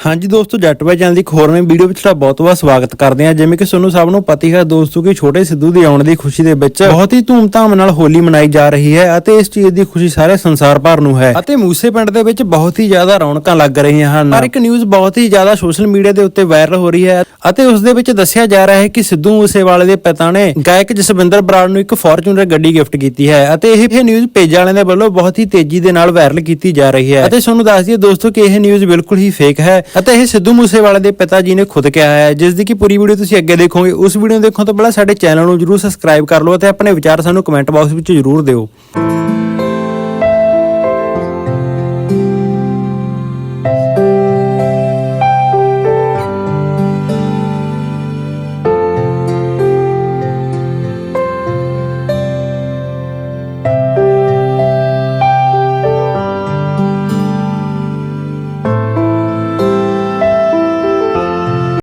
ਹਾਂਜੀ ਦੋਸਤੋ ਜੱਟ ਬਾਈ ਚੈਨਲ ਦੀ ਇੱਕ ਹੋਰ ਨਵੀਂ ਵੀਡੀਓ ਵਿੱਚ ਤੁਹਾਡਾ ਬਹੁਤ-ਬਹੁਤ ਸਵਾਗਤ ਕਰਦੇ ਹਾਂ। ਜਿਵੇਂ ਕਿ ਤੁਹਾਨੂੰ ਸਭ ਨੂੰ ਪਤਾ ਹੀ ਹੈ ਦੋਸਤੋ ਕਿ ਛੋਟੇ ਸਿੱਧੂ ਦੀ ਆਉਣ ਦੀ ਖੁਸ਼ੀ ਦੇ ਵਿੱਚ ਬਹੁਤ ਹੀ ਧੂਮਧਾਮ ਨਾਲ ਹੋਲੀ ਮਨਾਈ ਜਾ ਰਹੀ ਹੈ ਅਤੇ ਇਸ ਚੀਜ਼ ਦੀ ਖੁਸ਼ੀ ਸਾਰੇ ਸੰਸਾਰ ਭਰ ਨੂੰ ਹੈ। ਅਤੇ ਮੂਸੇ ਪਿੰਡ ਦੇ ਵਿੱਚ ਬਹੁਤ ਹੀ ਜ਼ਿਆਦਾ ਰੌਣਕਾਂ ਲੱਗ ਰਹੀਆਂ ਹਨ। ਪਰ ਇੱਕ ਨਿਊਜ਼ ਬਹੁਤ ਹੀ ਜ਼ਿਆਦਾ ਸੋਸ਼ਲ ਮੀਡੀਆ ਦੇ ਉੱਤੇ ਵਾਇਰਲ ਹੋ ਰਹੀ ਹੈ ਅਤੇ ਉਸ ਦੇ ਵਿੱਚ ਦੱਸਿਆ ਜਾ ਰਿਹਾ ਹੈ ਕਿ ਸਿੱਧੂ ਮੂਸੇਵਾਲੇ ਦੇ ਪਿਤਾ ਨੇ ਗਾਇਕ ਜਸਵਿੰਦਰ ਬਰਾੜ ਨੂੰ ਇੱਕ ਫੋਰਚੂਨਰ ਗੱਡੀ ਗਿਫਟ ਕੀਤੀ ਹੈ ਅਤੇ ਇਹ ਨਿਊਜ਼ ਪੇਜ ਵਾਲਿਆਂ ਦੇ ਵੱਲੋਂ ਬਹੁਤ ਹੀ ਤੇਜ਼ੀ ਦੇ ਨਾਲ ਵਾਇਰਲ ਕੀਤੀ ਜਾ ਰਹੀ ਹੈ। ਅਤੇ ਤੁਹਾਨੂੰ ਦੱਸ ਦਈਏ ਦੋਸਤੋ ਕਿ ਇਹ ਨਿਊਜ਼ ਬਿਲਕੁਲ ਹੀ ਫੇਕ ਹੈ। ਅਤੇ ਇਹ ਸਿੱਧੂ ਮੂਸੇਵਾਲੇ ਦੇ ਪਿਤਾ ਜੀ ਨੇ ਖੁਦ ਕਿਹਾ ਹੈ ਜਿਸ ਦੀ ਕਿ ਪੂਰੀ ਵੀਡੀਓ ਤੁਸੀਂ ਅੱਗੇ ਦੇਖੋਗੇ, ਉਸ ਵੀਡੀਓ ਨੂੰ ਦੇਖਣ ਤੋਂ ਪਹਿਲਾਂ ਸਾਡੇ ਚੈਨਲ ਨੂੰ ਜਰੂਰ ਸਬਸਕ੍ਰਾਈਬ ਕਰ ਲਓ ਅਤੇ ਆਪਣੇ ਵਿਚਾਰ ਸਾਨੂੰ ਕਮੈਂਟ ਬਾਕਸ ਵਿੱਚ ਜਰੂਰ ਦਿਓ।